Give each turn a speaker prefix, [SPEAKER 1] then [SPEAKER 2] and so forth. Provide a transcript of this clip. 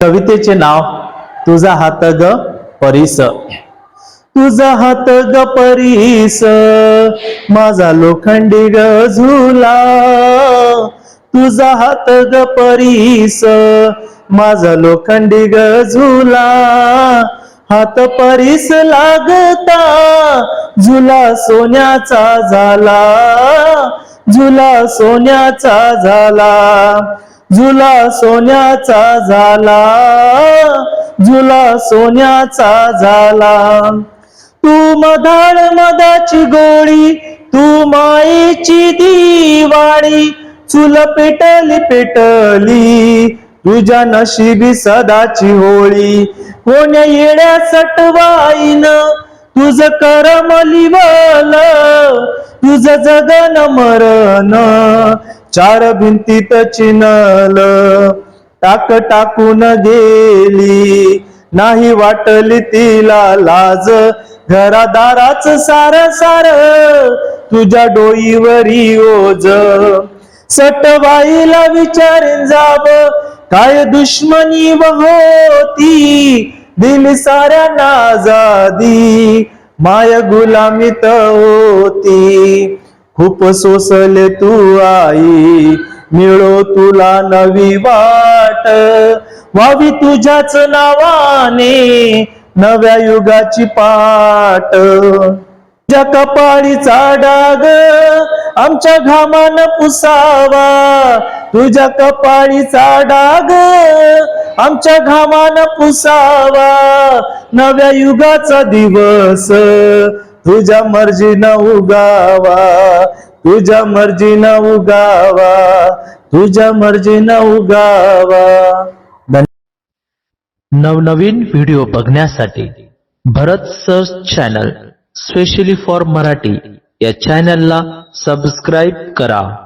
[SPEAKER 1] कवितेचे नाव तुझा हात ग परीस. तुझा हात ग परीस माझा लोखंडी ग झुला. तुझा हात ग परीस माझा लोखंडी ग झुला. हात परीस लागता झुला सोन्याचा झाला. झुला सोन्याचा झाला. झुला सोन्याचा झाला. झुला सोन्याचा झाला. तू मधाळ मधाची गोळी तू मायेची दिवाळी चुल पेटली पेटली तुझ्या नशिबी सदाची होळी. कोण्या येड्या सटवाईन तुझ करम लिवल तुझ जगन मरण चार भिंतीत चिनल टाक टाकून गेली. नाही वाटली तिला लाज घरादाराच सार सार तुझ्या डोईवरी ओज सटवाईला विचारेन जाव काय दुश्मनी होती दिली साऱ्या नाजादी. माय गुलामीत होती. खूप सोसले तू आई मिळो तुला नवी वाट. व्हावी तुझ्याच नावाने नव्या युगाची पाट तुझ्या कपाळीचा डाग आमच्या घामान पुसावा. तुझ्या कपाळीचा डाग आमच्या घामान पुसावा. नव्या युगाचा दिवस तुझ्या मर्जीनं उगावा. तुझ्या मर्जीनं उगावा. तुझ्या मर्जीनं उगावा. नवनवीन व्हिडिओ बघण्यासाठी Bharat search channel specially for Marathi या चॅनलला सबस्क्राईब करा.